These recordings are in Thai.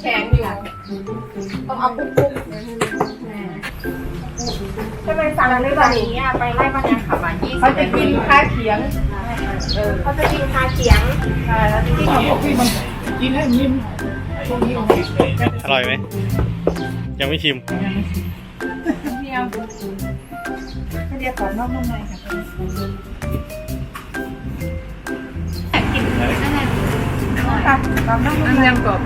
แข็งอยู่ต้องเอาปุ๊บปุ๊บทำไมสั่งอะไรแบบนี้อะไปไล่มานี่ยขับมายี่สิบเขาจะกินคาเขียงเออเขาจะกินคาเขียงใช่แล้วที่เขาบอกที่มันกินให้นิ่มพวกนี้อร่อยไหมยังไม่ชิมเดียวเขาเรียกก่อนนอกนุ่มในค่ะ ตามนอกนุ่มในกรอบ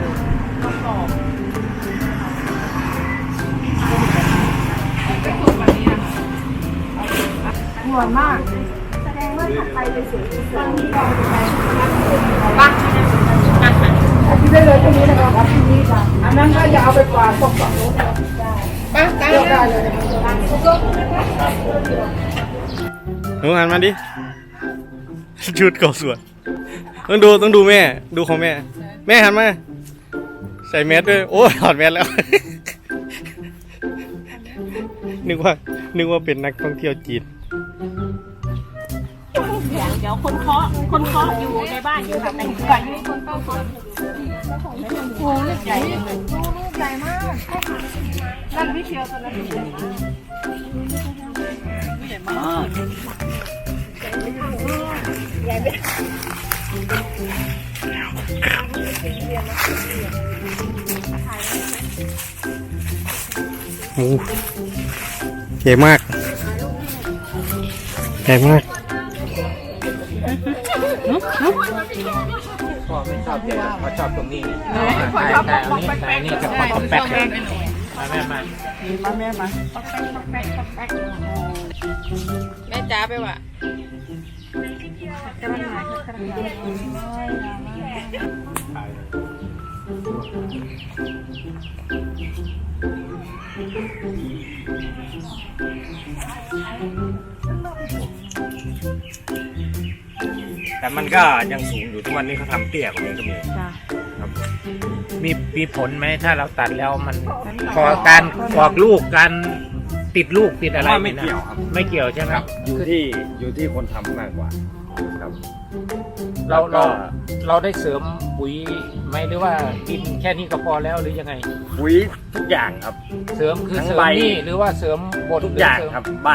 หวานมาก แสดงว่าขับไปเป็นสีที่สวยปักที่ได้เลยตรงนี้นะครับที่นี้ค่ะอันนั้นถ้าจะเอาไปกวาดตกสองลูกได้เลือกได้เลยหนูหันมาดิชุดก่าสวย ต้องดูต้องดูแม่ ดูของแม่ แม่หันมา ใส่แมสด้วย โอ้ถอดแมสแล้ว นึกว่า นึกว่าเป็นนักท่องเที่ยวจีนเดี๋ยวคนเคาะคนเคาะอยู่ในบ้านอยู่แบบในก่อนมีคนเคาคนโอ้ยใหญ่ลูกใหญ่มากนั่นวิเชียวตอนนั้นใหญ่มาก โอ้ใหญ่มากใหญ่มากพ่อไม่ชอบเดี๋ยวเขาชอบตรงนี้พ่อชอบปอกแป๊กนี่จะปอกแป๊กมาแม่มามาแม่มาแม่จ้าไปว่ะ แต่มันก็ยังสูงอยู่ทุกวันนี้เขาทำเตี้ยกว่านี้ก็มีครับ มีมีผลไหมถ้าเราตัดแล้วมันพอการออกลูกการ ติดลูกติดอะไรว่าไม่เกี่ยวครับ ไม่เกี่ยวใช่ไหมอยู่ที่อยู่ที่คนทำมากกว่าครับ เราเราแล้วก็เราได้เสริมปุ๋ยไหมหรือว่ากินแค่นี้ก็พอแล้วหรือยังไง ปุ๋ยทุกอย่างครับ เสริมคือทั้งเสริมใบนี่หรือว่าเสริมบดทุกหอย่างเสมครับ ใบ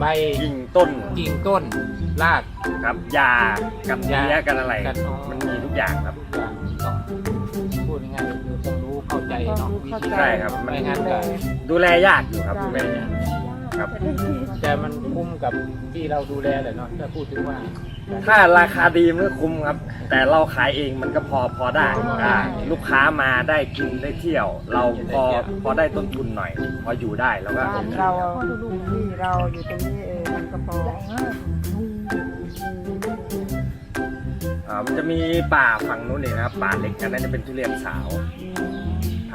ใบกิ่งต้นกิ่งต้นรากครับยากันเลี้ยกันอะไรกันอ๋อมันมีทุกอย่างครับ ใจเนาะวิธีใช่ครับมัน ไม่งั้นก็ดูแลยากอยู่ครับดูแลยากครับ แต่มันคุ้มกับที่เราดูแลแหละเนาะถ้าพูดถึงว่า ถ้าราคาดีมันก็คุ้มครับ แต่เราขายเองมันก็พอพอได้อ่าลูกค้ามาได้กินได้เที่ยว เราพอพอได้ต้นทุนหน่อย พออยู่ได้เราก็บ้านเราที่เราอยู่ตรงนี้เออมันก็พออ่ามันจะมีป่าฝั่งนู้นเองนะครับป่าเล็กอันนั้นจะเป็นทุเรียนสาวถ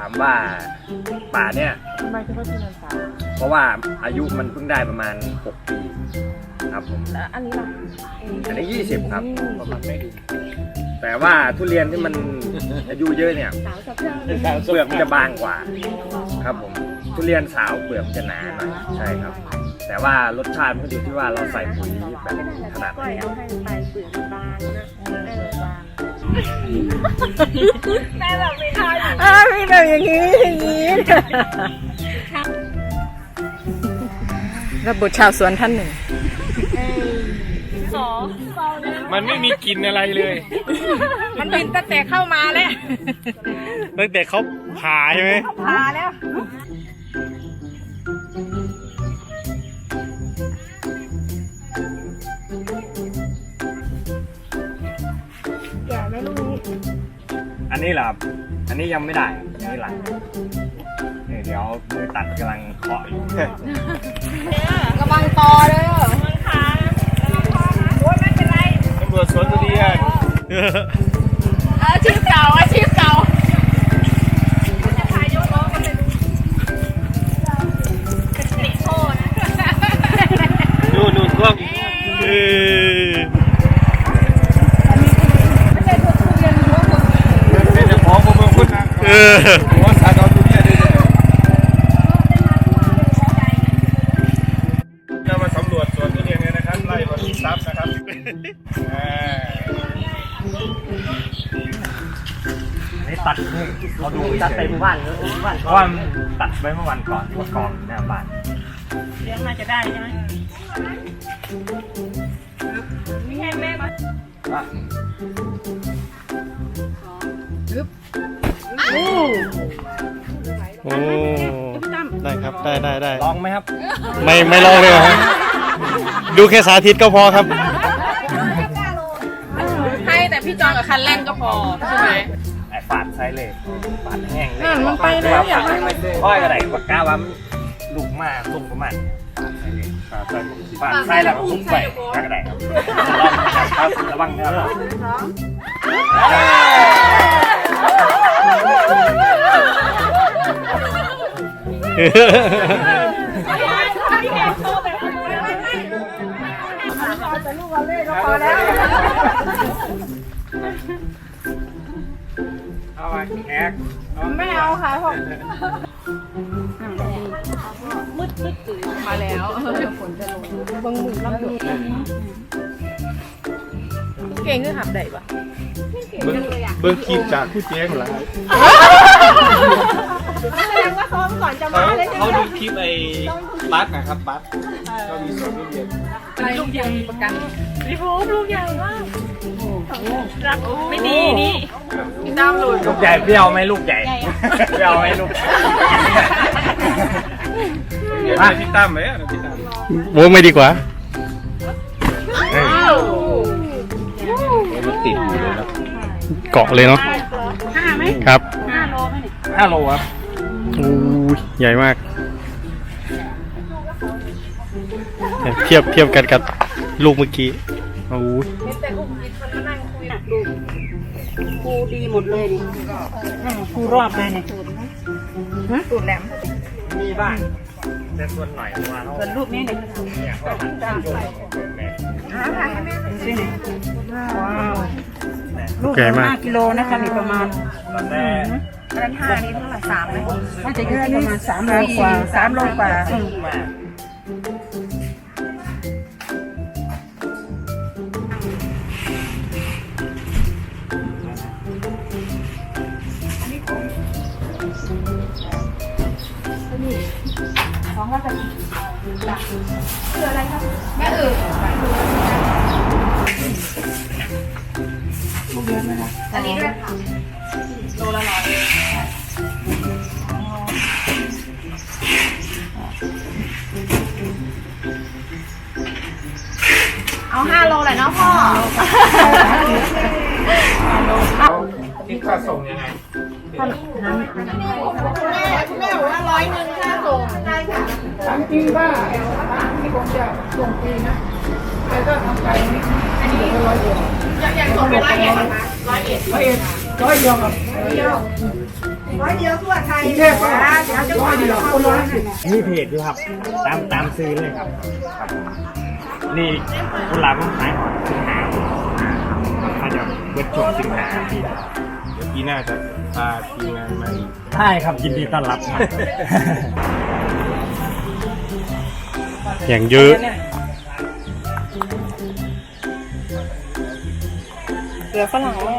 ามว่าป่าเนี่ยทำไมถึงต้องที่นั่นสาวเพราะว่าอายุมันเพิ่งได้ประมาณ 6 ปีครับผมแล้วอันนี้ล่ะอันนี้ 20 ครับประมาณไม่ดีแต่ว่าทุเรียนที่มันอายุเยอะเนี่ยสาวสะเพร่าเปลือกมันจะบางกว่า ครับผมทุเรียนสาวเปลือกมันจะหนาหน่อยใช่ครับ แต่ว่ารสชาติมันก็อยู่ที่ว่าเราใส่ปุ๋ยแบบขนาดก้ไหอยนเอาให้ไปเปลือกบางนะเออบาง แม่แบบไม่ทายอ่ามีแบบอย่างนี้อย่างนี้ระบุชาวสวนท่านหนึ่ง สองเบาเลยมันไม่มีกลินอะไรเลย มันบินตั้งแต่เข้ามาแล้วตั้งแต่เขาผ่าใช่ไหม พาแล้ว นนี้เหรอครับอันนี้ยังไม่ได้อันนี้หลังนี่เดี๋ยวมือตัดกำลังเคาะอยู่ ระวังตอเด้อมันขาโอ้ยไม่เป็นไรตำรวจสวนทุเรียนอาชีพเก่าอาชีพ นนะครับไล่บริษัทนะครับอ่าอันนี้ตัดนี่เราดูตัดเฉเต็ยมบ้านเลยบ้านเพราะว่ามันตัดไว้เมื่อวันก่อนที่ว่ากองอยู่หน้าบ้านเลี้ยงน่าจะได้ใช่ไหมไม่ให้แม่มาโอ้ได้ครับได้ได้ได้ลองไหมครับ ไม่ไม่ลองเลยเหรอฮะดูแค่สาธิตก็พอครับให้แต่พี่จอง กับคันเร่งก็พอใช่ไหมไอ้ฝาดใช้เลยฝาดแห้งเลยนั่นมันไปแล้วอยากให้อ้อยอะไรปากกาว่ามันลูกมากลุ่มประมาณฝาดใช้เลยฝาดใช้แล้วก็ลุ่มไปก็ได้ครับครับระวังนะครับเอาไว้แอกไม่เอาค่ะผมมาแล้วฝนจะลงบางมือลำดูเก่งคือหับได้ปะเบิ้งเบิ้งคลิปจากผู้เจ๊งหรอ ลยใช่ไหมเขาดูคลิปไอ้บัสนะครับบัสก็มีส่วนร่วมเยอะอะไรลูกยังมีประกันรีโพลูกใหญ่มากรักไม่ดีนี่พี่ตั้มหลุดลูกใหญ่เปรี้ยวไหมลูกใหญ่เปรี้ยวไหมลูกมาพี่ตั้มไหมพี่ตั้มโว้ไม่ดีกว่ามันติดอยู่เลยนะเกาะเลยเนาะห้าไหมครับห้าโลไหมเนี่ยห้าโลครับอู้ยใหญ่มาก เนี่ยเทียบเทียบกันกับลูกเมื่อกี้โอ้ยแต่อุ้มกินมันมานั่งคุยกูดีหมดเลยนี่กูรอบเลยนี่ตูดแหลมมีบ้างแต่ส่วนหน่อยมาเขาส่วนลูกนี้เนี่ยเนี่ยเขาหันโยนของแม่ลูกใหญ่มากห้ากิโลนะคะนี่ประมาณตอนแรกร้านห้านี่เท่าไหร่สามไหมน่าจะอยู่ที่ประมาณสามโลกว่าสามโลกว่า ว่าจะมีหลักคืออะไรครับแม่อื่นลูเดือนะคะอันนี้ด้วยค่ะโลละร้อยเอาห้าโลแหละเนาะพ่อ เอาค่าส่งยังไง คุณแม่คุณแม่บอกว่าร้อยหนึ่งค่าส่งได้ค่ะสามปีว่าที่ผมจะส่งฟรีนะแต่ก็ทำใจนี่อันนี้ร้อยากอยากส่งไปร้อยเอ็ดนะคะร้อยเอ็ดร้อยเอ็ดร้อยเดียวครับร้อยเดียวร้อยเดียวทั่วไทยกรุงเทพก็ร้อยเดียวคนละสิบมีเพจอยู่ครับ ตามตามซื้อเลยครับครับนี่คุณหลาบผมขายหอยสิงหาถ้าจะเบิดช่วงสิงหาปีหาดี ปีหน้าจะพาทีมงานมาอีก ใช่ครับยินดีต้อนรับครับ อย่างเยอะ เหลือฝรั่งแม่